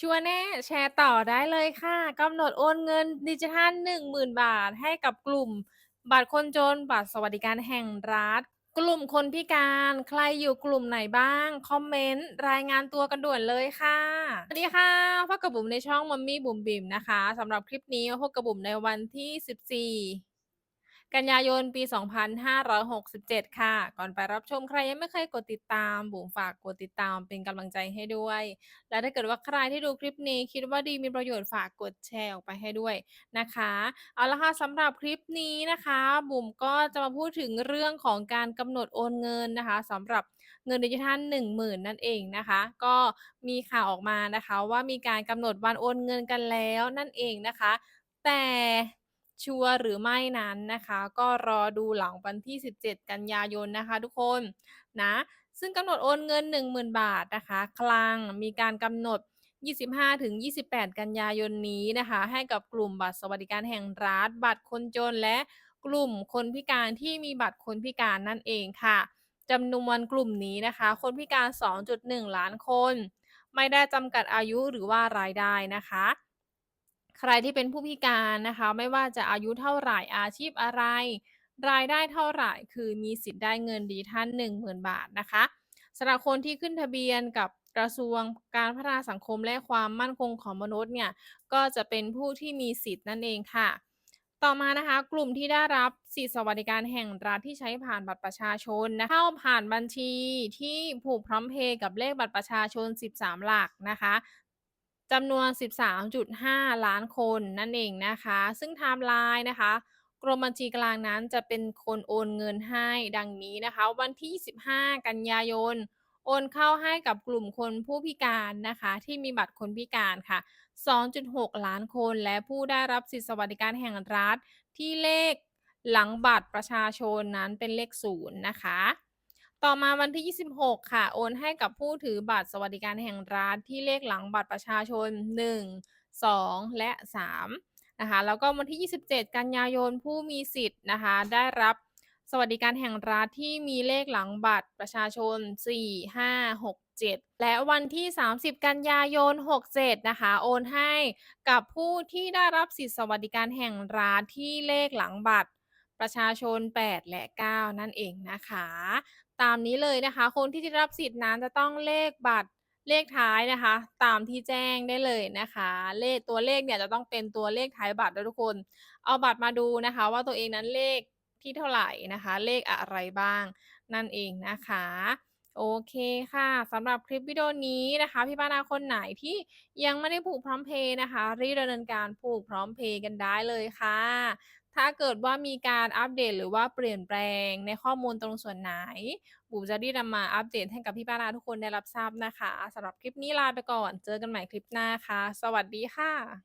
ชัวร์แน่แชร์ต่อได้เลยค่ะกำหนดโอนเงินดิจิทัล10,000 บาทให้กับกลุ่ม บัตรคนจน บัตรสวัสดิการแห่งรัฐ กลุ่มคนพิการใครอยู่กลุ่มไหนบ้าง คอมเมนต์ รายงานตัวกันด่วนเลยค่ะ สวัสดีค่ะพบกับบุ๋มในช่อง Mommy บุ๋มบิ๋มนะคะสำหรับคลิปนี้พบกับบุ๋มในวันที่ 14 กันยายนปี 2567 ค่ะ ก่อนไปรับชมใครยังไม่เคยกดติดตาม บุ๋มฝากกดติดตามเป็นกำลังใจให้ด้วย และถ้าเกิดว่าใครที่ดูคลิปนี้คิดว่าดีมีประโยชน์ฝากกดแชร์ออกไปให้ด้วยนะคะ เอาละค่ะสำหรับคลิปนี้นะคะ บุ๋มก็จะมาพูดถึงเรื่องของการกำหนดโอนเงินนะคะสำหรับเงินดิจิทัล10,000 นั่นเองนะคะ ก็มีข่าวออกมานะคะ ว่ามีการกำหนดวันโอนเงินกันแล้วนั่นเองนะคะ แต่ ชัวร์หรือไม่นั้นนะคะ ก็รอดูหลังวันที่ 17 กันยายนนะคะ ทุกคนนะซึ่งกำหนดโอนเงิน 10,000 บาทนะคะ คลังมีการกำหนด 25-28 กันยายนนี้นะคะ ให้กับกลุ่มบัตรสวัสดิการแห่งรัฐบัตรคนจนและกลุ่มคนพิการที่มีบัตรคนพิการนั่นเองค่ะจำนวนกลุ่มนี้นะคะ คนพิการ 2.1 ล้านคน ไม่ได้จำกัดอายุหรือว่ารายได้นะคะ ใครที่เป็นผู้พิการนะคะ ไม่ว่าจะอายุเท่าไหร่อาชีพอะไร รายได้เท่าไหร่คือมีสิทธิ์ได้เงินดิจิทัล10,000 บาทนะคะสำหรับคนที่ขึ้นทะเบียนกับกระทรวงการพัฒนาสังคมและความมั่นคงของมนุษย์เนี่ยก็จะเป็นผู้ที่มีสิทธิ์นั่นเองค่ะ ต่อมานะคะกลุ่มที่ได้รับสิทธิสวัสดิการแห่งรัฐที่ใช้ผ่านบัตรประชาชนนะเข้าผ่านบัญชีที่ผูกพร้อมเพย์กับเลขบัตรประชาชน 13 หลักนะคะ จำนวน 13.5 ล้านคนนั่นเองนะคะ ซึ่งไทม์ไลน์นะคะ กรมบัญชีกลางนั้นจะเป็นคนโอนเงินให้ดังนี้นะคะ วันที่25กันยายน โอนเข้าให้กับกลุ่มคนผู้พิการนะคะ ที่มีบัตรคนพิการค่ะ 2.6 ล้านคนและผู้ได้รับสิทธิสวัสดิการแห่งรัฐที่เลขหลังบัตรประชาชนนั้นเป็นเลข0นะคะ ต่อมาวันที่ 26 ค่ะ โอนให้กับผู้ถือบัตรสวัสดิการแห่งรัฐที่เลขหลังบัตรประชาชน 1 2 และ 3 นะคะ แล้วก็วันที่ 27 กันยายนผู้มีสิทธิ์นะคะ ได้รับสวัสดิการแห่งรัฐที่มีเลขหลังบัตรประชาชน 4 5 6 7 และวันที่ 30 กันยายน 67 นะคะ โอนให้กับผู้ที่ได้รับสิทธิสวัสดิการแห่งรัฐที่เลขหลังบัตรประชาชน 8 และ 9 นั่นเองนะคะ ตามนี้เลยนะคะ คนที่ได้รับสิทธิ์นั้นจะต้องเลขบัตรเลขท้ายนะคะ ตามที่แจ้งได้เลยนะคะ เลขตัวเลขเนี่ยจะต้องเป็นตัวเลขท้ายบัตรด้วยทุกคน เอาบัตรมาดูนะคะ ว่าตัวเองนั้นเลขที่เท่าไหร่นะคะ เลขอะไรบ้าง นั่นเองนะคะโอเคค่ะสำหรับคลิปวิดีโอนี้นะคะ พี่ป้านาคนไหนที่ยังไม่ได้ผูกพร้อมเพย์นะคะ รีดำเนินการผูกพร้อมเพย์กันได้เลยค่ะ ถ้าเกิดว่ามีการอัปเดตหรือว่าเปลี่ยนแปลงในข้อมูลตรงส่วนไหน บุ๋มจะรีบนำมาอัปเดตให้กับพี่ป้านาทุกคนได้รับทราบนะคะสำหรับคลิปนี้ลาไปก่อน เจอกันใหม่คลิปหน้าค่ะ สวัสดีค่ะ